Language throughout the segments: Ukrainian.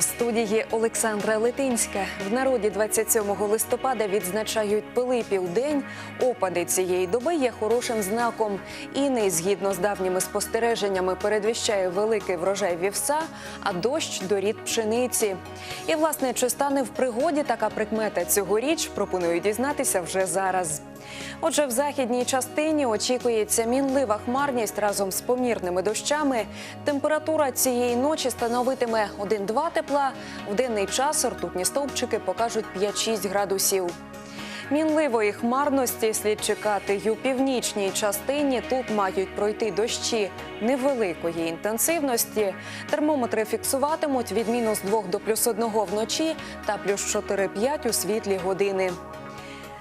студії Олександра Литинська. В народі 27 листопада відзначають Пилипів день. Опади цієї доби є хорошим знаком. Іний, згідно з давніми спостереженнями, передвіщає великий врожай вівса, а дощ дорід пшениці. І, власне, чи стане в пригоді така прикмета цьогоріч, пропоную дізнатися вже зараз. Отже, в західній частині очікується мінлива хмарність разом з помірними дощами. Температура цієї ночі становитиме 1-2 тепла. В денний час ртутні стовпчики покажуть 5-6 градусів. Мінливої хмарності слід чекати й у північній частині. Тут мають пройти дощі невеликої інтенсивності. Термометри фіксуватимуть від мінус 2 до плюс 1 вночі та плюс 4-5 у світлі години.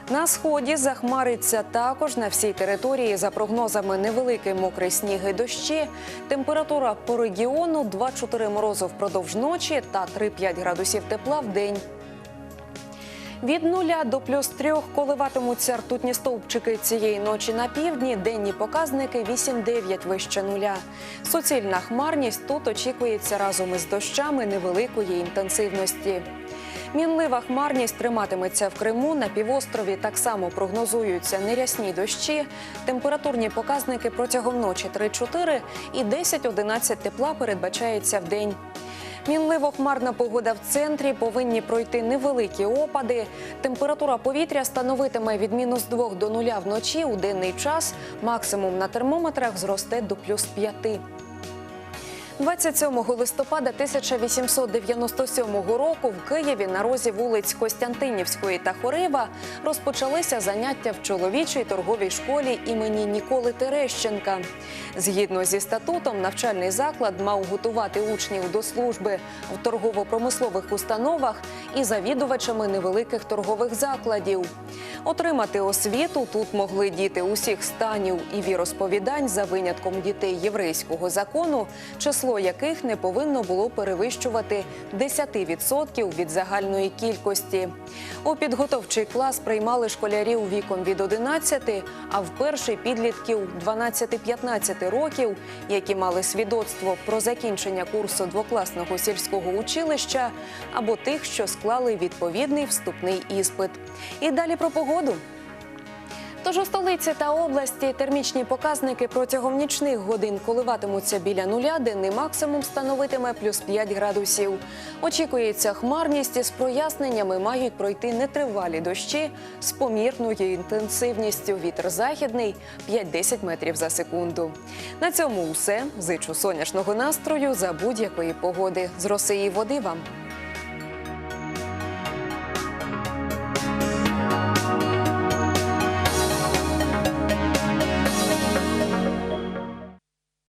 На сході захмариться також на всій території. За прогнозами невеликий мокрий сніг і дощі. Температура по регіону 2-4 морозу впродовж ночі та 3-5 градусів тепла в день. Від нуля до плюс трьох коливатимуться ртутні стовпчики цієї ночі на півдні. Денні показники 8-9 вище нуля. Суцільна хмарність тут очікується разом із дощами невеликої інтенсивності. Мінлива хмарність триматиметься в Криму. На півострові так само прогнозуються нерясні дощі. Температурні показники протягом ночі 3-4 і 10-11 тепла передбачається в день. Мінливо-хмарна погода в центрі повинні пройти невеликі опади. Температура повітря становитиме від мінус 2 до 0 вночі у денний час. Максимум на термометрах зросте до плюс 5. 27 листопада 1897 року в Києві на розі вулиць Костянтинівської та Хорива розпочалися заняття в чоловічій торговій школі імені Ніколи Терещенка. Згідно зі статутом, навчальний заклад мав готувати учнів до служби в торгово-промислових установах і завідувачами невеликих торгових закладів. Отримати освіту тут могли діти усіх станів і віросповідань за винятком дітей єврейського закону, число яких не повинно було перевищувати 10% від загальної кількості. У підготовчий клас приймали школярів віком від 11, а в перший підлітків 12-15 років, які мали свідоцтво про закінчення курсу двокласного сільського училища або тих, що склали відповідний вступний іспит. І далі про погоду. Тож у столиці та області термічні показники протягом нічних годин коливатимуться біля нуля, денний максимум становитиме плюс 5 градусів. Очікується хмарність із проясненнями мають пройти нетривалі дощі з помірною інтенсивністю. Вітер західний 5-10 метрів за секунду. На цьому все. Зичу сонячного настрою за будь-якої погоди. З роси і води вам.